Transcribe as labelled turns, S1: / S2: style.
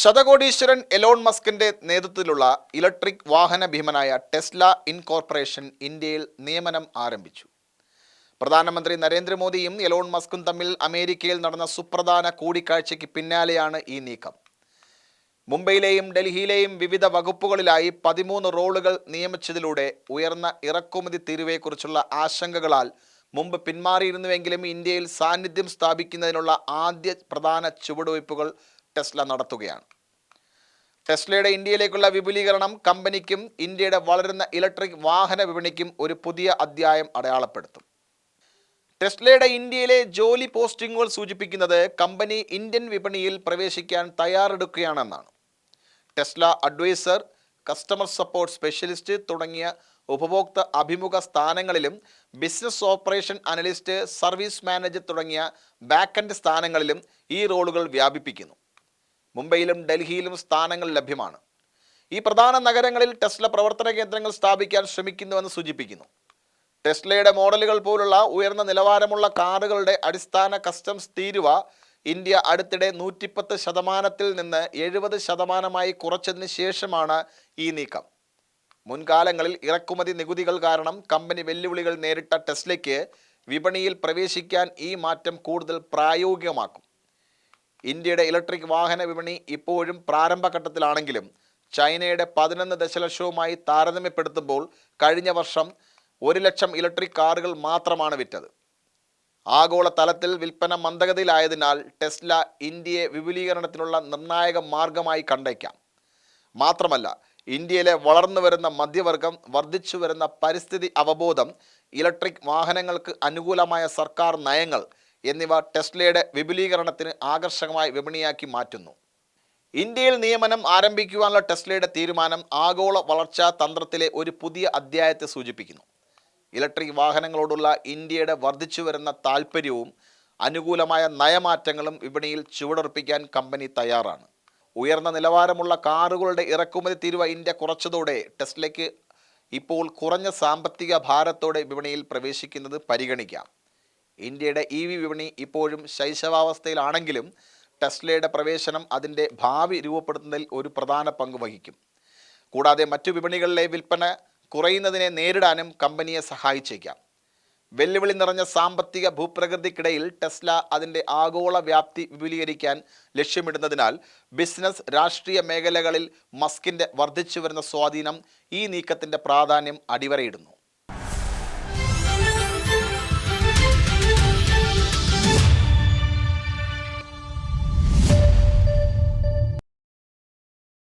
S1: ശതകോടീശ്വരൻ Elon മസ്കിന്റെ നേതൃത്വത്തിലുള്ള electric വാഹന ഭീമനായ ടെസ്ല ഇൻകോർപ്പറേഷൻ ഇന്ത്യയിൽ നിയമനം ആരംഭിച്ചു. പ്രധാനമന്ത്രി നരേന്ദ്രമോദിയും എലോൺ മസ്കും തമ്മിൽ അമേരിക്കയിൽ നടന്ന സുപ്രധാന കൂടിക്കാഴ്ചയ്ക്ക് പിന്നാലെയാണ് ഈ നീക്കം. മുംബൈയിലെയും ഡൽഹിയിലെയും വിവിധ വകുപ്പുകളിലായി പതിമൂന്ന് റോളുകൾ നിയമിച്ചതിലൂടെ ഉയർന്ന ഇറക്കുമതി തീരുവയെക്കുറിച്ചുള്ള ആശങ്കകളാൽ മുമ്പ് പിന്മാറിയിരുന്നുവെങ്കിലും ഇന്ത്യയിൽ സാന്നിധ്യം സ്ഥാപിക്കുന്നതിനുള്ള ആദ്യ പ്രധാന ചുവടുവയ്പ്പുകൾ ടെസ്ല നടത്തുകയാണ്. ടെസ്ലയുടെ ഇന്ത്യയിലേക്കുള്ള വിപുലീകരണം കമ്പനിക്കും ഇന്ത്യയുടെ വളരുന്ന ഇലക്ട്രിക് വാഹന വിപണിക്കും ഒരു പുതിയ അധ്യായം അടയാളപ്പെടുത്തും. ടെസ്ലയുടെ ഇന്ത്യയിലെ ജോലി പോസ്റ്റിംഗുകൾ സൂചിപ്പിക്കുന്നത് കമ്പനി ഇന്ത്യൻ വിപണിയിൽ പ്രവേശിക്കാൻ തയ്യാറെടുക്കുകയാണെന്നാണ്. Tesla adviser customer support specialist തുടങ്ങിയ ഉപഭോക്തൃ അഭിമുഖ സ്ഥാനങ്ങളിലും business operation analyst service manager തുടങ്ങിയ ബാക്കൻഡ് സ്ഥാനങ്ങളിലും ഈ റോളുകൾ വ്യാപിപ്പിക്കുന്നു. മുംബൈയിലും ഡൽഹിയിലും സ്ഥാനങ്ങൾ ലഭ്യമാണ്. ഈ പ്രധാന നഗരങ്ങളിൽ ടെസ്ല പ്രവർത്തന കേന്ദ്രങ്ങൾ സ്ഥാപിക്കാൻ ശ്രമിക്കുന്നുവെന്ന് സൂചിപ്പിക്കുന്നു. ടെസ്ലയുടെ മോഡലുകൾ പോലുള്ള ഉയർന്ന നിലവാരമുള്ള കാറുകളുടെ അടിസ്ഥാന കസ്റ്റംസ് തീരുവ ഇന്ത്യ അടുത്തിടെ നൂറ്റിപ്പത്ത് ശതമാനത്തിൽ നിന്ന് എഴുപത് ശതമാനമായി കുറച്ചതിന് ശേഷമാണ് ഈ നീക്കം. മുൻകാലങ്ങളിൽ ഇറക്കുമതി നികുതികൾ കാരണം കമ്പനി വെല്ലുവിളികൾ നേരിട്ട ടെസ്ലയ്ക്ക് വിപണിയിൽ പ്രവേശിക്കാൻ ഈ മാറ്റം കൂടുതൽ പ്രായോഗികമാക്കും. ഇന്ത്യയുടെ ഇലക്ട്രിക് വാഹന വിപണി ഇപ്പോഴും പ്രാരംഭഘട്ടത്തിലാണെങ്കിലും ചൈനയുടെ പതിനൊന്ന് ദശലക്ഷവുമായി താരതമ്യപ്പെടുത്തുമ്പോൾ കഴിഞ്ഞ വർഷം ഒരു ലക്ഷം ഇലക്ട്രിക് കാറുകൾ മാത്രമാണ് വിറ്റത്. ആഗോള തലത്തിൽ വിൽപ്പന മന്ദഗതിയിലായതിനാൽ ടെസ്ല ഇന്ത്യയെ വിപുലീകരണത്തിനുള്ള നിർണായക മാർഗമായി കണ്ടേക്കാം. മാത്രമല്ല ഇന്ത്യയിലെ വളർന്നു വരുന്ന മധ്യവർഗം വർദ്ധിച്ചു വരുന്ന പരിസ്ഥിതി അവബോധം ഇലക്ട്രിക് വാഹനങ്ങൾക്ക് അനുകൂലമായ സർക്കാർ നയങ്ങൾ എന്നിവ ടെസ്ലയുടെ വിപുലീകരണത്തിന് ആകർഷകമായ വിപണിയാക്കി മാറ്റുന്നു. ഇന്ത്യയിൽ നിയമനം ആരംഭിക്കുവാനുള്ള ടെസ്ലയുടെ തീരുമാനം ആഗോള വളർച്ചാ തന്ത്രത്തിലെ ഒരു പുതിയ അധ്യായത്തെ സൂചിപ്പിക്കുന്നു. ഇലക്ട്രിക് വാഹനങ്ങളോടുള്ള ഇന്ത്യയുടെ വർദ്ധിച്ചു വരുന്ന താൽപ്പര്യവും അനുകൂലമായ നയമാറ്റങ്ങളും വിപണിയിൽ ചുവടുറപ്പിക്കാൻ കമ്പനി തയ്യാറാണ്. ഉയർന്ന നിലവാരമുള്ള കാറുകളുടെ ഇറക്കുമതി തീരുവ ഇന്ത്യ കുറച്ചതോടെ ടെസ്ലയ്ക്ക് ഇപ്പോൾ കുറഞ്ഞ സാമ്പത്തിക ഭാരത്തോടെ വിപണിയിൽ പ്രവേശിക്കുന്നത് പരിഗണിക്കാം. ഇന്ത്യയുടെ ഇ വി വിപണി ഇപ്പോഴും ശൈശവാവസ്ഥയിലാണെങ്കിലും ടെസ്ലയുടെ പ്രവേശനം അതിന്റെ ഭാവി രൂപപ്പെടുത്തുന്നതിൽ ഒരു പ്രധാന പങ്ക് വഹിക്കും. കൂടാതെ മറ്റു വിപണികളിലെ വിൽപ്പന കുറയുന്നതിനെ നേരിടാനും കമ്പനിയെ സഹായിച്ചേക്കാം. വെല്ലുവിളി നിറഞ്ഞ സാമ്പത്തിക ഭൂപ്രകൃതിക്കിടയിൽ ടെസ്ല അതിന്റെ ആഗോള വ്യാപ്തി വിപുലീകരിക്കാൻ ലക്ഷ്യമിടുന്നതിനാൽ ബിസിനസ് രാഷ്ട്രീയ മേഖലകളിൽ മസ്കിന്റെ വർദ്ധിച്ചു വരുന്ന സ്വാധീനം ഈ നീക്കത്തിന്റെ പ്രാധാന്യം അടിവരയിടുന്നു.